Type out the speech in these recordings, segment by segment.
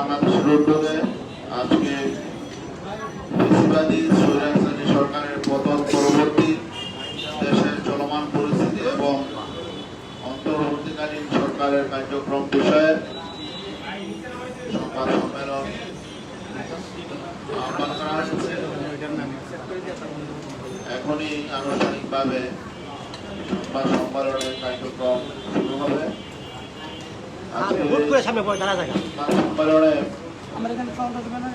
বাংলাদেশের উদ্যোগে আজকে ফেসিবাদী স্বৈরাচারী সরকারের পতন পরবর্তী দেশের চলমান পরিস্থিতি এবং অন্তর্বর্তীকালীন সরকারের কার্যক্রম বিষয়ে সংবাদ সম্মেলন আহ্বান করা হয়েছে। এখনই আনুষ্ঠানিকভাবে সংবাদ সম্মেলনের কার্যক্রম শুরু হবে। ভোট করে সামনে পড়ে দাঁড়া সম্মেলনে আমার এখানে কাউন্টার দেবে না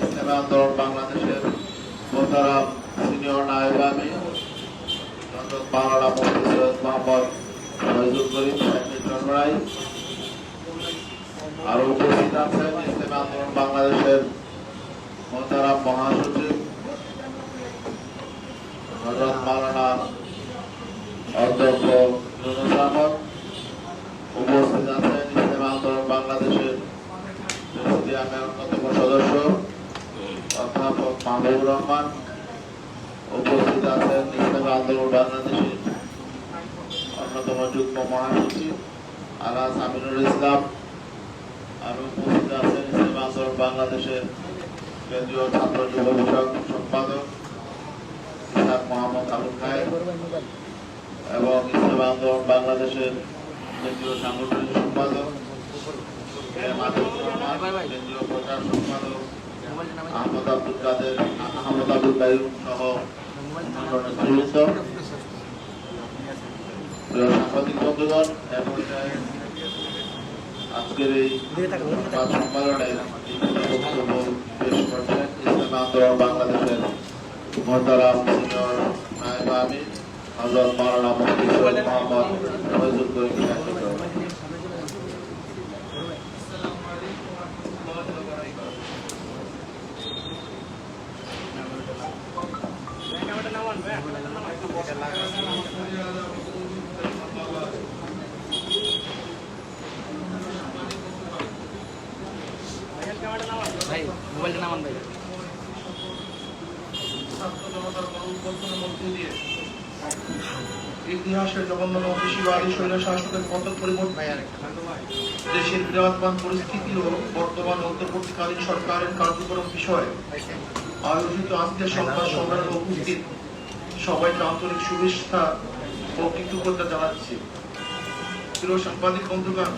ইসলামী আন্দোলন বাংলাদেশের মোহতারাম সিনিয়র নায়েব আমি হযরত মুফতি সৈয়দ মোহাম্মদ ফয়জুল করিম চন্দ্রাই আরও উপস্থিত আছেন ইসলামী আন্দোলন বাংলাদেশের মোহতারাম মহাসচিব হযরত মাওলানা অধ্যক্ষ উপস্থিত আছেন ইসলামী আন্দোলন বাংলাদেশের অন্যতম সদস্য, অধ্যাপক মাহবুবুর রহমান। উপস্থিত আছেন ইসলামী আন্দোলন বাংলাদেশের অন্যতম যুগ্ম মহাসচিব আলাস আমিনুল ইসলাম। আর উপস্থিত বাংলাদেশের কেন্দ্রীয় ছাত্র যুব বিষয়ক সম্পাদক মোহাম্মদ আবুল খায়ের। এবং ইসলামী আন্দোলন বাংলাদেশের কেন্দ্রীয় সাংগঠনিক সম্পাদক কেন্দ্রীয় প্রচার সম্পাদক, আহমদ আব্দুল কাদের, আহমদ আব্দুল কাইম সহ সাংবাদিক বন্ধুগণ এ পর্যায়ে আজকের এই পেশ করছেন ইসলামী আন্দোলন বাংলাদেশের মোহতারাম সিনিয়র নায়েব আমির। হযরত মাওলানা মুফতি সৈয়দ মোহাম্মদ ফয়জুল করিম সাহেব ভাই, মোবাইলটা নামান ভাই। ছাত্র জনতার গণঅভ্যুত্থানের মধ্য দিয়ে ইতিহাসের জগন্নাথ অফিসিবাদী স্বৈর শাসকের পতন পরিবর্তন দেশের বিরাজমান পরিস্থিতি ও বর্তমান অন্তর্বর্তীকালীন সরকারের কার্যক্রম বিষয়ে আয়োজিত আজকের সংবাদ সম্মেলনে উপস্থিত সবাইকে আন্তরিক শুভেচ্ছা ও কৃতজ্ঞতা জানাচ্ছি। প্রিয় সাংবাদিক বন্ধুগণ,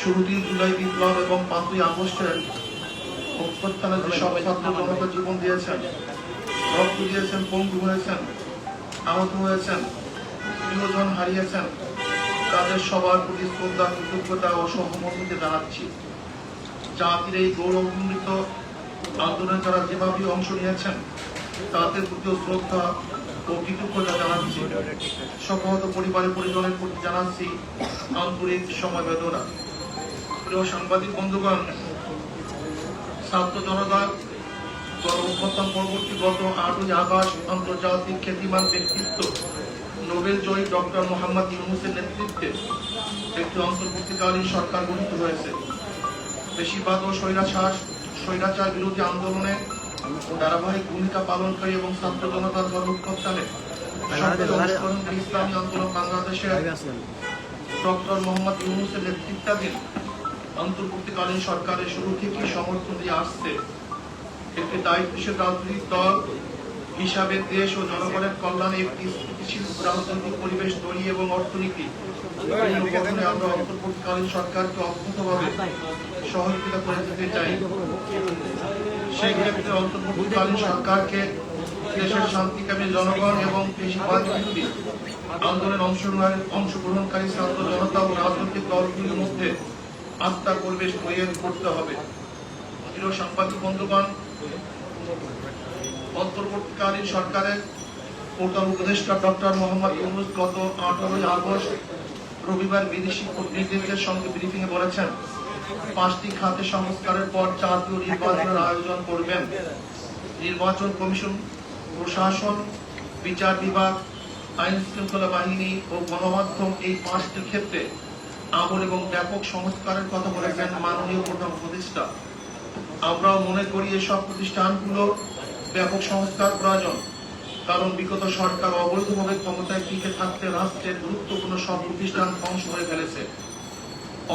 শুরুতেই জুলাই বিপ্লব এবং পাঁচই আগস্টের অভ্যুত্থানে যেসব ছাত্র জনতা জীবন দিয়েছেন, রক্ত দিয়েছেন, পঙ্গু হয়েছেন আহত হয়েছেন প্রিয়জন হারিয়েছেন তাদের সবার প্রতি শ্রদ্ধা, কৃতজ্ঞতা ও সহমর্মিতে জানাচ্ছি। জাতির এই গৌরবমণ্ডিত আন্দোলনে যারা যেভাবে অংশ নিয়েছেন, তাদের প্রতিও শ্রদ্ধা ও কৃতজ্ঞতা জানাচ্ছি। সকলত পরিবারের পরিজনের প্রতি জানাচ্ছি আন্তরিক সমবেদনা। প্রিয় সাংবাদিক বন্ধুগণ, ছাত্র জনতা গণঅভ্যুত্থান পরবর্তী গত আটই আগস্ট আন্তর্জাতিক খ্যাতিমান ব্যক্তিত্ব। নোবেল জয়ী ডক্টর মোহাম্মদ ইউনুসের নেতৃত্বে একটি অন্তর্বর্তীকালীন সরকার গঠিত হয়েছে। বেশিরভাগ ও স্বৈরাচার স্বৈরাচার বিরোধী আন্দোলনে ধারাবাহিক ভূমিকা পালনকারী এবং ছাত্র জনতার গণঅভ্যুত্থানে ইসলামী আন্দোলন বাংলাদেশের ডক্টর মোহাম্মদ ইউনুসের নেতৃত্বাধীন অন্তর্বর্তীকালীন সরকারের শুরু থেকেই সমর্থন দিয়ে আসছে। একটি দায়িত্বশীল রাজনৈতিক দল হিসাবে দেশ ও জনগণের কল্যাণে একটি স্থিতিশীল রাজনৈতিক পরিবেশ তৈরি এবং অর্থনীতি। আমরা অন্তর্বর্তীকালীন সরকারকে অভূতভাবে সহযোগিতা করে যেতে চাই। সেই ক্ষেত্রে অন্তর্বর্তীকালীন সরকারকে দেশের শান্তিকামী জনগণ এবং বেশিরভাগ বিরোধী আন্দোলনে অংশগ্রহণ অংশগ্রহণকারী ছাত্র জনতা ও রাজনৈতিক দলগুলির মধ্যে আস্থা পরিবেশ তৈরি করতে হবে। সাংবাদিক বন্ধুগণ অন্তর্বর্তীকালীন সরকারের প্রধান উপদেষ্টা ডক্টর মোহাম্মদ ইউনুস গত আঠারোই আগস্ট রবিবার বিদেশি কূটনীতিকদের সঙ্গে ব্রিফিং এ বলেছেন, পাঁচটি খাতে সংস্কারের পর জাতীয় নির্বাচনের আয়োজন করবেন। নির্বাচন কমিশন প্রশাসন বিচার বিভাগ, আইন শৃঙ্খলা বাহিনী ও গণমাধ্যম এই পাঁচটি ক্ষেত্রে আমল এবং ব্যাপক সংস্কারের কথা বলেছেন মাননীয় প্রধান উপদেষ্টা। আমরাও মনে করি এসব প্রতিষ্ঠানগুলো ব্যাপক সংস্কার প্রয়োজন। কারণ বিগত সরকার অবৈধভাবে ক্ষমতায় টিকে থাকতে রাষ্ট্রের গুরুত্বপূর্ণ সব প্রতিষ্ঠান ধ্বংস হয়ে ফেলেছে।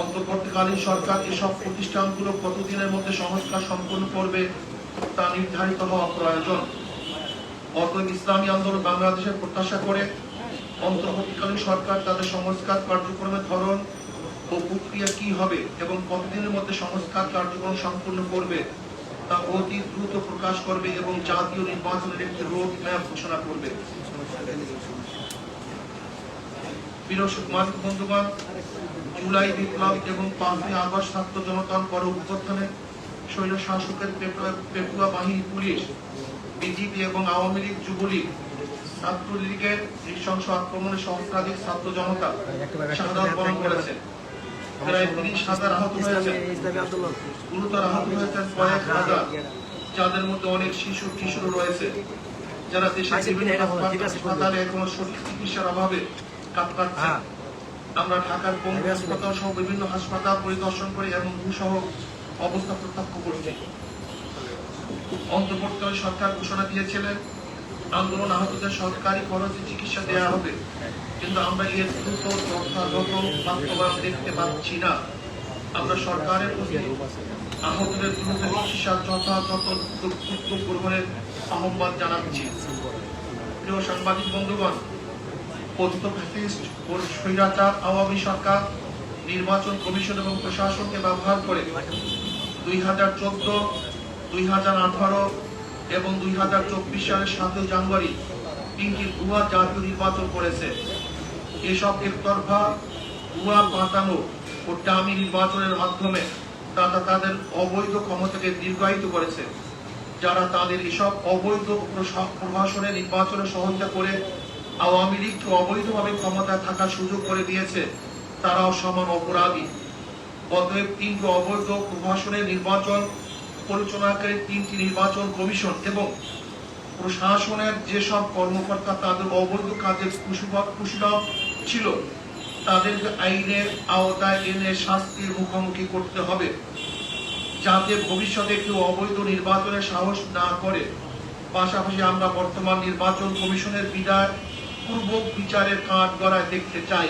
অন্তর্বর্তীকালীন সরকার এসব প্রতিষ্ঠানগুলো কতদিনের মধ্যে সংস্কার সম্পন্ন করবে তা নির্ধারিত হওয়া প্রয়োজন। অতএব ইসলামী আন্দোলন বাংলাদেশের প্রত্যাশা করে অন্তর্বর্তীকালীন সরকার তাদের সংস্কার কার্যক্রমের ধরন ও প্রক্রিয়া কি হবে এবং কতদিনের মধ্যে সংস্কার কার্যক্রম সম্পূর্ণ করবে তা অতি দ্রুত প্রকাশ করবে এবং জাতীয় নির্বাচনের একটি রোড ম্যাপ ঘোষণা করবে। বন্ধুগণ জুলাই বিপ্লব এবং পাঁচই আগস্ট ছাত্র জনতার পর শাসকের পেটুয়া বাহিনী পুলিশ বিজেপি এবং আওয়ামী লীগ যুবলীগ ছাত্রলীগের নৃশংস আক্রমণে সহস্রাধিক ছাত্র জনতা বরণ করেছে। প্রায় তিরিশ হাজার আহত হয়েছে। গুরুতর আহত হয়েছেন কয়েক হাজার। যাদের মধ্যে অনেক শিশু কিশোর রয়েছে। যারা দেশের আচ্ছা, বিভিন্ন হাসপাতালে এখনও সঠিক চিকিৎসার অভাবে হ্যাঁ। আমরা ঢাকার ঠিক হাসপাতাল সহ বিভিন্ন হাসপাতাল পরিদর্শন করে এবং দুঃসহ অবস্থা প্রত্যক্ষ করছি। অন্তর্বর্তীকালীন সরকার ঘোষণা দিয়েছিলেন আন্দোলন আহতদের সরকারি খরচে চিকিৎসা দেওয়া হবে, কিন্তু আমরা এর দ্রুত যথাযথ বাস্তবায়ন দেখতে পাচ্ছি না। আমরা সরকারের প্রতি আহতদের দ্রুত চিকিৎসার যথাযথ উদ্যোগ গ্রহণের আহ্বান জানাচ্ছি। প্রিয় সাংবাদিক বন্ধুগণ ফ্যাসিস্ট ও স্বৈরাচার আওয়ামী সরকার, নির্বাচন কমিশন এবং প্রশাসনকে ব্যবহার করে দুই হাজার চোদ্দ, দুই হাজার আঠারো এবং দুই হাজার চব্বিশ সালের সাতই জানুয়ারি তিনটি ভুয়া জাতীয় নির্বাচন করেছে। এসব একতরফা ভুয়া পাতানো ও ডামি নির্বাচনের মাধ্যমে তারা তাদের অবৈধ ক্ষমতাকে দীর্ঘায়িত করেছে। যারা তাদের এসব অবৈধ প্রশা- প্রশাসনে নির্বাচনে সহযোগিতা করে আওয়ামী লীগকে অবৈধভাবে ক্ষমতায় থাকার সুযোগ করে দিয়েছে, তারাও সমান অপরাধী। অতএব তিনটি অবৈধ প্রশাসনের নির্বাচন পরিচালনাকারী তিনটি নির্বাচন কমিশন এবং প্রশাসনের যেসব কর্মকর্তা তাদের অবৈধ কাজের কুশীলভ ছিল, তাদেরকে আইনের আওতায় এনে শাস্তির মুখোমুখি করতে হবে যাতে ভবিষ্যতে কেউ অবৈধ নির্বাচনে সাহস না করে। পাশাপাশি আমরা বর্তমান নির্বাচন কমিশনের বিদায় পূর্ব বিচারের কাঠ গড়ায় দেখতে চাই।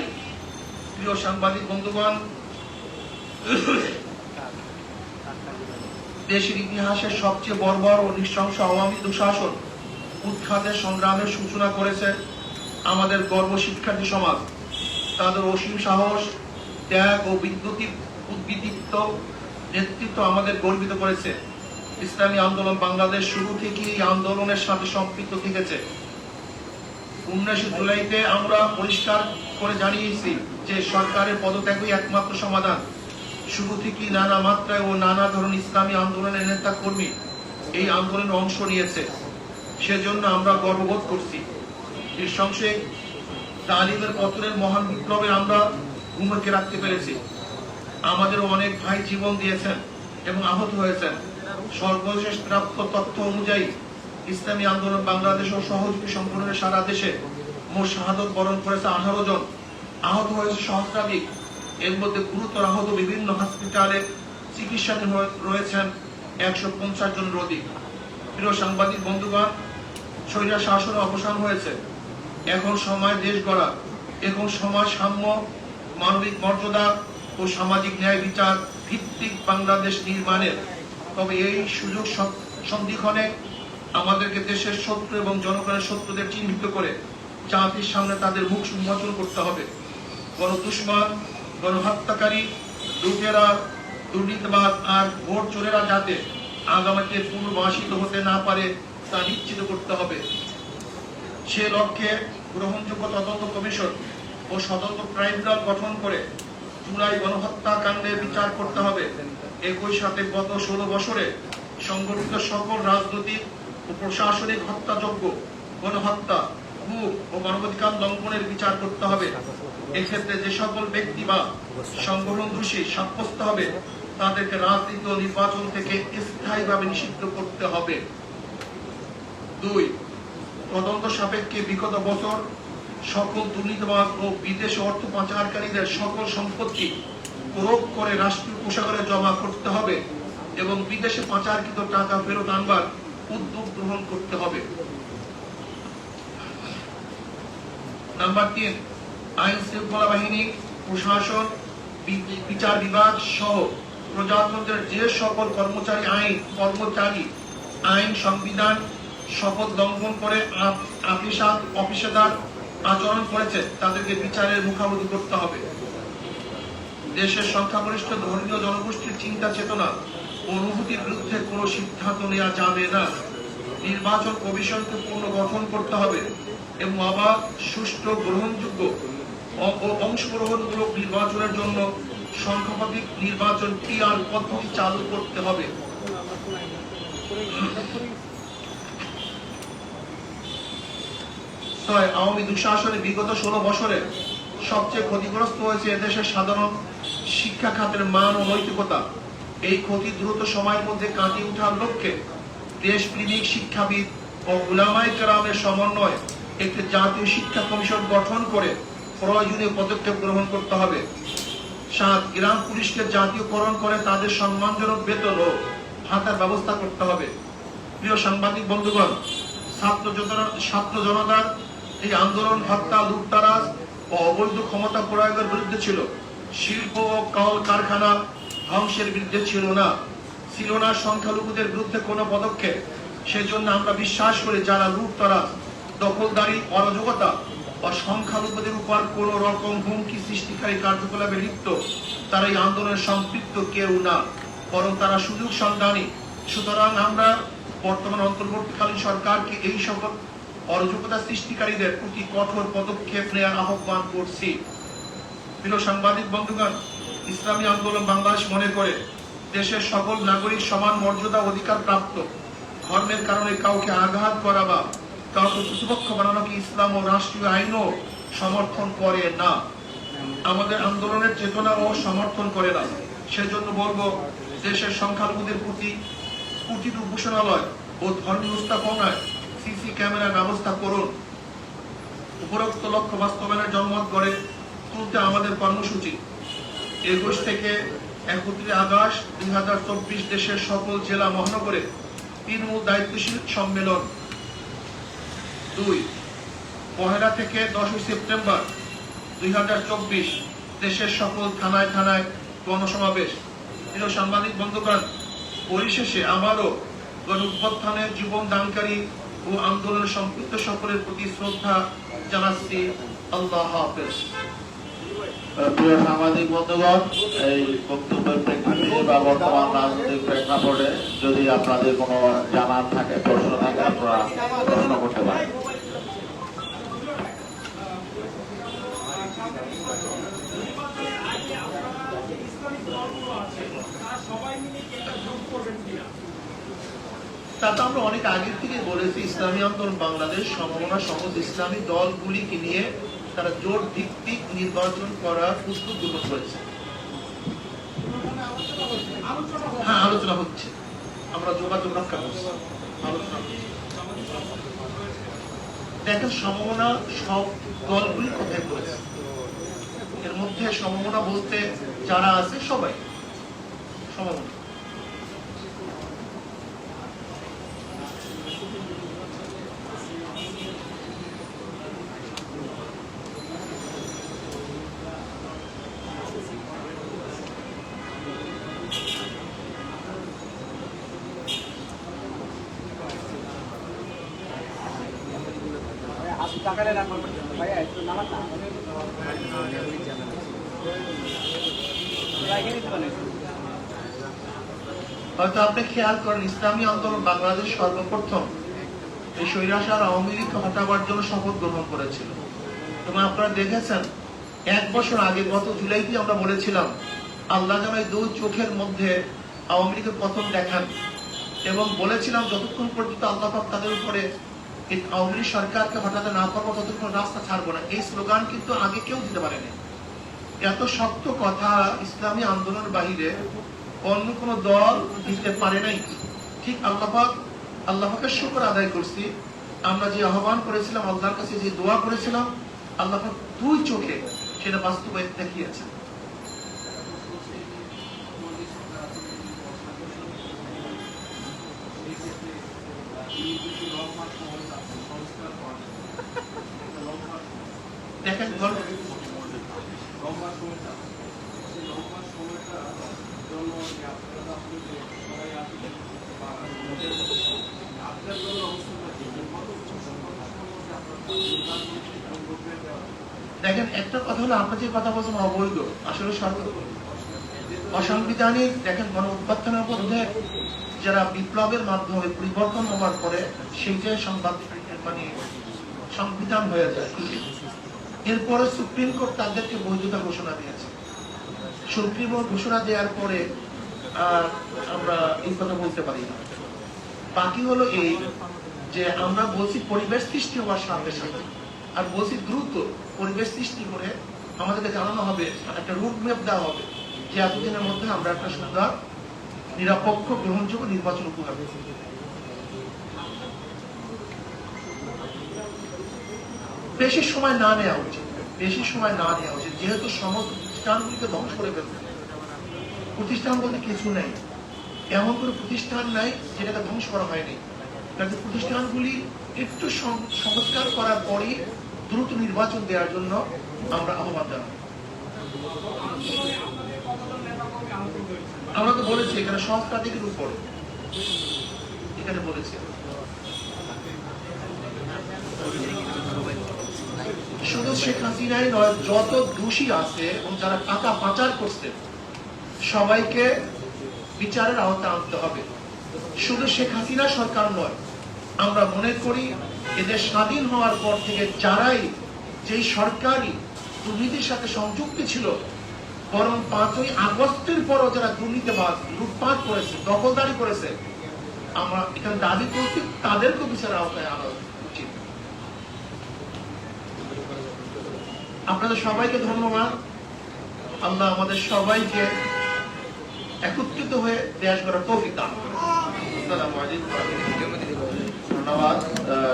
প্রিয় সাংবাদিক বন্ধুগণ দেশের ইতিহাসের সবচেয়ে বর্বর ও নৃশংস আওয়ামী দুঃশাসন উৎখাতের সংগ্রামের সূচনা করেছে আমাদের গর্ব শিক্ষার্থী সমাজ। তাদের অসীম সাহস, ত্যাগ ও বিদ্যুতি উদ্বিদীপ্ত নেতৃত্ব আমাদের গর্বিত করেছে। ইসলামী আন্দোলন বাংলাদেশ শুরু থেকেই এই আন্দোলনের সাথে সম্পৃক্ত থেকেছে। উনিশে জুলাইতে আমরা পরিষ্কার করে জানিয়েছি যে সরকারের পদত্যাগই একমাত্র সমাধান। থেকেই নানা মাত্রায় ও নানা ধরনের ইসলামী আন্দোলনের নেতা কর্মী এই আন্দোলনে অংশ নিয়েছে? সেজন্য আমরা গর্ববোধ করছি। নৃশংসে তালিমের পতনের মহান বিপ্লবে আমরা ভূমিকে রাখতে পেরেছি। আমাদের অনেক ভাই জীবন দিয়েছেন এবং আহত হয়েছেন। সর্বশেষ প্রাপ্ত তথ্য অনুযায়ী ইসলামী আন্দোলন বাংলাদেশ ও সহযোগী সংগঠনের সারা দেশে মোট শাহাদত বরণ করেছে আঠারো জন। আহত হয়েছে সহস্রাধিক। এর মধ্যে গুরুতর আহত বিভিন্ন হসপিটালে চিকিৎসাধীন রয়েছেন একশো পঞ্চাশ জন রোগী। প্রিয় সাংবাদিক বন্ধুগণ স্বৈরা শাসন অবসান হয়েছে। এখন সময় দেশ গড়া। এখন সময় সাম্য, মানবিক মর্যাদা ও সামাজিক ন্যায় বিচার ভিত্তিক বাংলাদেশ নির্মাণের। তবে এই সুযোগ সন- সন্ধিক্ষণে আমাদেরকে দেশের শত্রু এবং জনগণের শত্রুদের চিহ্নিত করে জাতির সামনে তাদের মুখ উন্মোচন করতে হবে। গণ দুশ্মন গণহত্যাকারী লুটেরা দুর্নীতিবাদ আর ভোট চোরেরা যাতে আগামীতে পুনর্বাসিত হতে না পারে, তা নিশ্চিত করতে হবে। সে লক্ষ্যে গ্রহণযোগ্য তদন্ত কমিশন ও স্বতন্ত্র ট্রাইব্যুনাল গঠন করে জুলাই গণহত্যাকাণ্ডের বিচার করতে হবে। একই সাথে গত ষোলো বছরে সংগঠিত সকল রাজনৈতিক ও প্রশাসনিক হত্যাযোগ্য গণহত্যা ও মানবাধিকার লঙ্ঘনের বিচার করতে হবে। এক্ষেত্রে যে সকল ব্যক্তি বা সংগঠন দোষী সাব্যস্ত হবে, তাদেরকে রাজনীতি নির্বাচন থেকে স্থায়ীভাবে নিষিদ্ধ করতে হবে। দুই, তদন্ত সাপেক্ষে বিগত বছর সকল দুর্নীতিবাদ ও বিদেশ অর্থ পাচারকারীদের সকল সম্পত্তি প্রয়োগ করে রাষ্ট্রীয় কোষাগারে জমা করতে হবে এবং বিদেশে পাচারকৃত টাকা ফেরত আনবার উদ্যোগ গ্রহণ করতে হবে। নাম্বার তিন আইন শৃঙ্খলা বাহিনী, প্রশাসন বিচার বিভাগ সহ প্রজাতন্ত্রের যে সকল কর্মচারী আইন কর্মচারী আইন সংবিধান শপথ লঙ্ঘন করে অফিসেদার আচরণ করেছে, তাদেরকে বিচারের মুখোমুখি করতে হবে। দেশের সংখ্যাগরিষ্ঠ ধর্মীয় জনগোষ্ঠীর চিন্তা চেতনা, অনুভূতির বিরুদ্ধে কোনো সিদ্ধান্ত নেওয়া যাবে না। নির্বাচন কমিশনকে পুনর্গঠন করতে হবে এবং আবার সুষ্ঠু, গ্রহণযোগ্য অংশগ্রহণমূলক নির্বাচনের জন্য সংখ্যাধিক নির্বাচন পিআর পদ্ধতি চালু করতে হবে। আওয়ামী দুঃশাসনে বিগত ষোলো বছরে সবচেয়ে ক্ষতিগ্রস্ত হয়েছে এদেশের সাধারণ শিক্ষা খাতের মান ও নৈতিকতা। এই ক্ষতি দ্রুত সময়ের মধ্যে কাটিয়ে ওঠার লক্ষ্যে দেশপ্রেমিক শিক্ষাবিদ ও উলামাই কেরামের সমন্বয়ে একটি জাতীয় শিক্ষা কমিশন গঠন করে প্রয়োজনীয় পদক্ষেপ গ্রহণ করতে হবে। সাত গ্রাম পুলিশকে জাতীয়করণ করে তাদের সম্মানজনক বেতন ও ভাতার ব্যবস্থা করতে হবে। প্রিয় সাংবাদিক বন্ধুগণ, ছাত্র জনতা- ছাত্র জনতার এই আন্দোলন, হত্যা, লুটতারাজ ও অবৈধ ক্ষমতা প্রয়োগের বিরুদ্ধে ছিল। শিল্প ও কল কারখানা ধ্বংসের বিরুদ্ধে ছিল না। ছিল না সংখ্যালঘুদের বিরুদ্ধে কোনো পদক্ষেপ। সেজন্য আমরা বিশ্বাস করি যারা লুটতারাজ, দখলদারি, অরাজকতা উপর কোন রকম হুমকি সৃষ্টিকারী কার্যকলাপে লিপ্ত। তারা এই সম্পৃক্ত কেউ না, বরং তারা সুযোগ সন্ধানী। সুতরাং আমরা বর্তমান অন্তর্বর্তীকালীন সরকারকে এই সকল সৃষ্টিকারীদের প্রতি কঠোর পদক্ষেপ নেওয়ার আহ্বান করছি। প্রিয় সাংবাদিক বন্ধুগণ, ইসলামী আন্দোলন বাংলাদেশ মনে করে, দেশের সকল নাগরিক সমান মর্যাদা অধিকার প্রাপ্ত। ধর্মের কারণে কাউকে আঘাত করা বা কাউকে প্রতিপক্ষ বানানোকে ইসলাম ও রাষ্ট্রীয় আইনও সমর্থন করে না? আমাদের আন্দোলনের চেতনা ও সমর্থন করে না। সেজন্য বলব, দেশের সংখ্যালঘুদের প্রতি কুটির উপাসনালয় ও ধর্মীয় স্থাপনায় সিসি ব্যবস্থা করুন। উপরোক্ত লক্ষ্য বাস্তবায়নের করে তুলতে আমাদের কর্মসূচি। একুশ থেকে একত্রিশ আগস্ট দুই হাজার চব্বিশ দেশের সকল জেলা মহানগরে তৃণমূল দায়িত্বশীল সম্মেলন দুই, পহেলা থেকে দশই সেপ্টেম্বর দুই হাজার চব্বিশ, দেশের সকল থানায় থানায় গণসমাবেশ। প্রিয় সাংবাদিক বন্ধুগণ, পরিশেষে আমারও গণ উত্থানের জীবন দানকারী ও আন্দোলনের সম্পৃক্ত সকলের প্রতি শ্রদ্ধা জানাচ্ছি। আল্লাহ হাফেজ। প্রিয় সাংবাদিক বন্ধুগণ, এই বক্তব্যের বা বর্তমান রাজনৈতিক প্রেক্ষাপটে যদি আপনাদের কোনো জানার থাকে, প্রশ্ন থাকে, আপনারা প্রশ্ন করতে পারেন। তা তো আমরা অনেক আগের থেকে বলেছি, ইসলামী আন্দোলন বাংলাদেশ সম্ভাবনা সমাজ ইসলামী দলগুলিকে নিয়ে তারা জোট ভিত্তিক নির্বাচন করার উদ্যোগ গ্রহণ করেছে। হ্যাঁ আলোচনা হচ্ছে। আমরা যোগাযোগ রক্ষা করছি। আলোচনা। দেখেন, সমমনা সব দলগুলি কোথায় করেছে? এর মধ্যে সমমনা বলতে যারা আছে, সবাই। সমমনা। হয়তো আপনি খেয়াল করেন, ইসলামী আন্দোলন বাংলাদেশ সর্বপ্রথম এই স্বৈরাচার আওয়ামী লীগকে হটাবার জন্য শপথ গ্রহণ করেছিল। এবং আপনারা দেখেছেন, এক বছর আগে, গত জুলাইতে আমরা বলেছিলাম, আল্লাহ যেন এই দুই চোখের মধ্যে আওয়ামী লীগের পতন দেখান। এবং বলেছিলাম, যতক্ষণ পর্যন্ত আল্লাহ তাদের উপরে আওয়ামী সরকারকে হটাতে না পারব ততক্ষণ রাস্তা ছাড়বো না। এই স্লোগান কিন্তু আগে কেউ দিতে পারেনি। এত শক্ত কথা ইসলামী আন্দোলনের বাহিরে অন্য কোন দল দিতে পারে নাই। ঠিক আল্লাহাক আল্লাহকে শুকর আদায় করছি। আমরা যে আহ্বান করেছিলাম, আল্লাহর কাছে যে দোয়া করেছিলাম, আল্লাহ দুই চোখে সেটা বাস্তবায়িত দেখিয়েছে ধর- দেখেন একটা কথা হলো আপনি যে কথা বলছেন অবৈধ, আসলে অসাংবিধানিক, দেখেন, গণ অভ্যর্থনের মধ্যে যারা বিপ্লবের মাধ্যমে পরিবর্তন হওয়ার পরে সেইটাই সংবাদ মানে সংবিধান হয়ে যায়। এরপরে সুপ্রিম কোর্ট তাদেরকে বৈধতা ঘোষণা দিয়েছে। সুপ্রিম কোর্ট ঘোষণা দেওয়ার পরে আর আমরা এই কথা বলতে পারি না। বাকি হলো এই যে আমরা বলছি পরিবেশ সৃষ্টি হওয়ার সাথে সাথে। আর বলছি দ্রুত পরিবেশ সৃষ্টি করে আমাদেরকে জানানো হবে, একটা রুট ম্যাপ দেওয়া হবে যে এতদিনের মধ্যে আমরা একটা সুন্দর, নিরপেক্ষ, গ্রহণযোগ্য নির্বাচন উপহার বেশি সময় না নেওয়া উচিত। বেশি সময় না নেওয়া উচিত। যেহেতু সমস্ত ধ্বংস করে ফেলতে প্রতিষ্ঠান বলতে কিছু নেই। এমন কোনো প্রতিষ্ঠান নাই যেটাকে ধ্বংস করা হয়নি। কাজে প্রতিষ্ঠানগুলি একটু সংস্কার করার পরই দ্রুত নির্বাচন দেওয়ার জন্য আমরা আহ্বান জানাই আমরা তো বলেছি, এখানে সংস্কার উপরে। এখানে বলেছি। শুধু শেখ হাসিনাই নয়, যত দোষী আছে এবং যারা টাকা পাচার করছে, সবাইকে বিচারের আওতায় আনতে হবে। শুধু শেখ হাসিনা সরকার নয় আমরা মনে করি এদের স্বাধীন হওয়ার পর থেকে যারাই যেই সরকারি দুর্নীতির সাথে সংযুক্ত ছিল, বরং পাঁচই আগস্টের পরও যারা দুর্নীতিবাজ, লুটপাট করেছে, দখলদারি করেছে, আমরা এখানে দাবি করছি, তাদেরকে বিচারের আওতায় আনা উচিত। আপনাদের সবাইকে ধন্যবাদ। আল্লাহ আমাদের সবাইকে একত্রিত হয়ে দেশ গড়ার তৌফিক দান করুন। আসসালামু আলাইকুম। ধন্যবাদ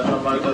সম্মানিত